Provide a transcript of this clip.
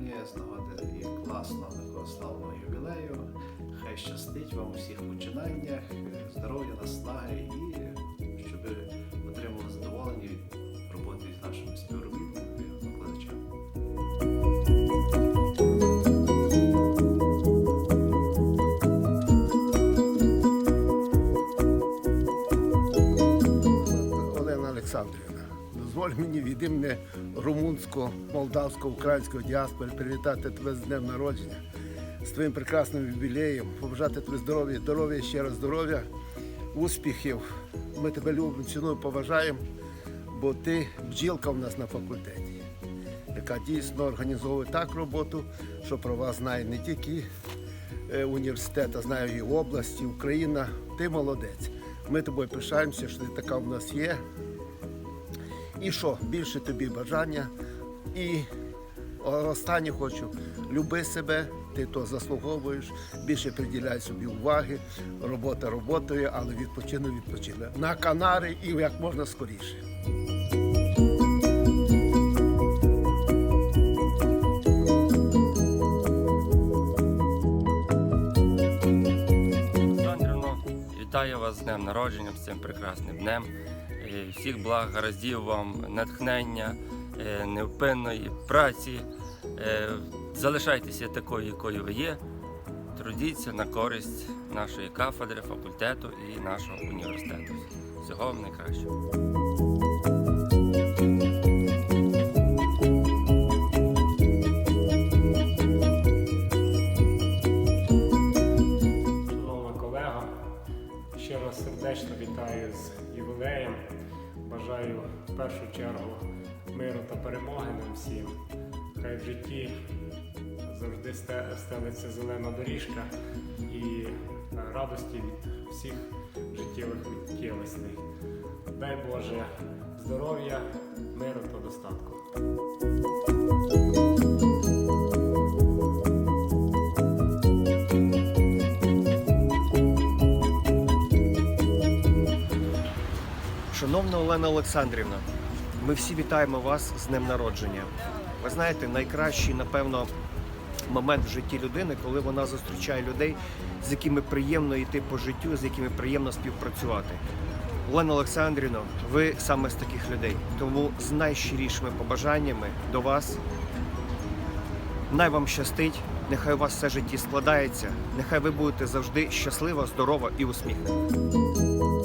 сьогодні з нагоди класного такого славного ювілею. Хай щастить вам у всіх починаннях, здоров'я, наслаги і щоб ви отримали задоволення від роботи з нашими співробітниками і викладачами. Олена Олександрівна дозволь мені від імені румунського, молдавського, українського діаспори привітати тебе з днем народження, з твоїм прекрасним юбілеєм, побажати тобі здоров'я, здоров'я, ще раз здоров'я, успіхів. Ми тебе любимо, цінуємо, поважаємо, бо ти бджілка в нас на факультеті, яка дійсно організовує так роботу, що про вас знає не тільки е, університет, а знаю і області, Україна. Ти молодець. Ми тобою пишаємося, що ти така в нас є. І що, більше тобі бажання. І останнє хочу, люби себе, ти то заслуговуєш, більше приділяй собі уваги, робота роботою, але відпочинок відпочинок. На Канари і як можна скоріше. Вітаю вас з днем народження, з цим прекрасним днем. Всіх благ, гараздів вам, натхнення, е, невпинної праці. Е, Залишайтеся такою, якою ви є. Трудіться на користь нашої кафедри, факультету і нашого університету. Всього вам найкращого. Сердечно вітаю з ювілеєм. Бажаю в першу чергу миру та перемоги нам всім. Хай в житті завжди стелиться зелена доріжка і радості від всіх життєвих миттєвостей. Дай Боже здоров'я, миру та достатку. Шановна Олена Олександрівна, ми всі вітаємо вас з днем народження. Ви знаєте, найкращий, напевно, момент в житті людини, коли вона зустрічає людей, з якими приємно йти по життю, з якими приємно співпрацювати. Олена Олександрівна, ви саме з таких людей. Тому з найщирішими побажаннями до вас. Най вам щастить, нехай у вас все житті складається, нехай ви будете завжди щаслива, здорова і усміхнена.